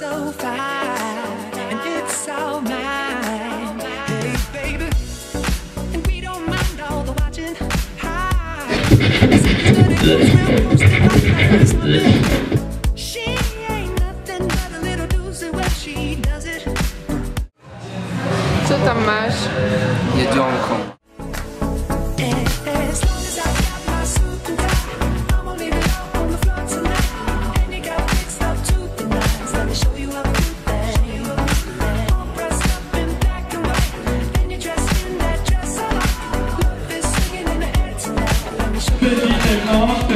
But it's so fine, and it's all mine. Hey, baby, and we don't mind all the watching. Hi. She ain't nothing but a little doozy when she does it. Co tam masz? Jedzionko.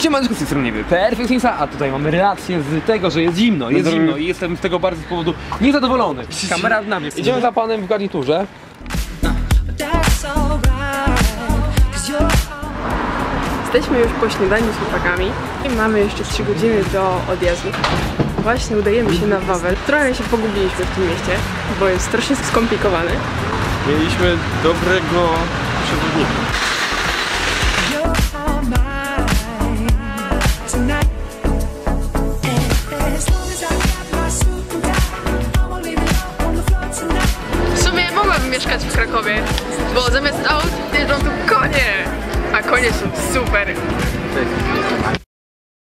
Siemaneczko, z tej strony niby Perfekcyjnica, a tutaj mamy relację z tego, że jest zimno, jest zimno i jestem z tego bardzo z powodu niezadowolony. Kamera na mnie. Idziemy za panem w garniturze. Jesteśmy już po śniadaniu z chłopakami i mamy jeszcze 3 godziny do odjazdu. Właśnie udajemy się na Wawel. Trochę się pogubiliśmy w tym mieście, bo jest strasznie skomplikowane. Mieliśmy dobrego przewodnika. Mieszkać w Krakowie, bo zamiast aut jeżdżą tu konie, a konie są super.